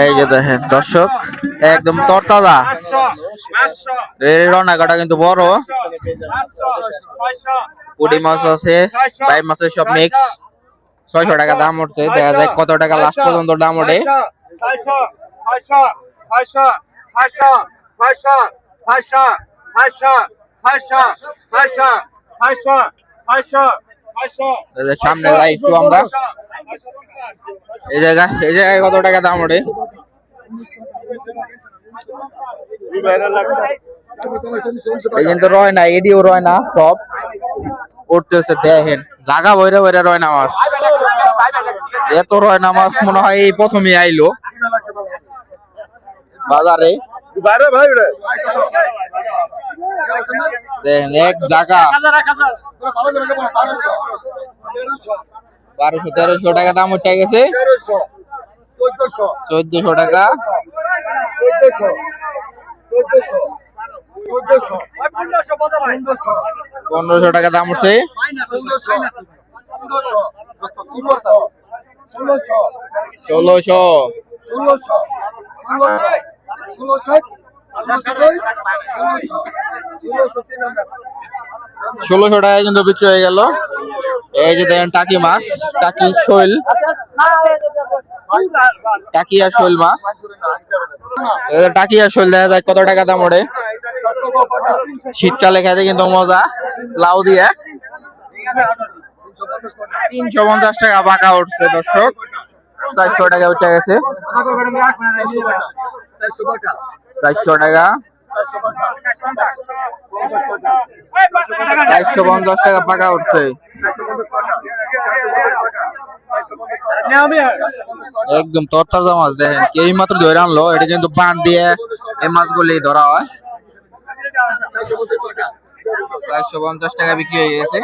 এই যে দেখেন দর্শক একদম তরতাজা এই রনাকাটা কিন্তু বড় পুটি মাছ আছে বাই মাছের সব মিক্স ছয়শো টাকা দাম উঠছে দেখা যায় কত টাকা লাস্ট পর্যন্ত দাম ওঠে সামনে যাই একটু আমরা এই জায়গা এই জায়গায় কত টাকা দাম ওঠে এই কিন্তু রয় না, এডিও রয় না, সব। উঠতেছে, দেখেন। জাগা বইরে বইরে রয় না মাছ। এত রয় না মাছ, মনে হয় এই প্রথমে আইলো। বাজারে। দেখেন, এক জায়গা বারোশো তেরোশো টাকা দাম উঠে গেছে। চোদ্দশো। টাকা। পনেরোশো। টাকা দাম উঠছে। ষোলোশো ষোলোশো টাকায় কিন্তু বিক্রি হয়ে গেল। এই যে দেখেন টাকি মাছ, টাকি শৈল। টাকি আর শৈল মাছ। টাকি আর শৈল, দেখা যায় কত টাকা দাম ওঠে শীতকালে খেতে কিন্তু মজা, লাউ দিয়ে। তিনশো পঞ্চাশ টাকা পাকা উঠছে, দর্শক। চারশো টাকা উঠে গেছে। চারশো টাকা। চারশো পঞ্চাশ টাকা পাকা উঠছে। একদম তরতাজা মাছ দেখেন। কে এই মাত্র ধরে আনলো এটা কিন্তু বান দিয়ে এই মাছগুলি ধরা হয়। চারশো পঞ্চাশ টাকা বিক্রি হয়ে গেছে।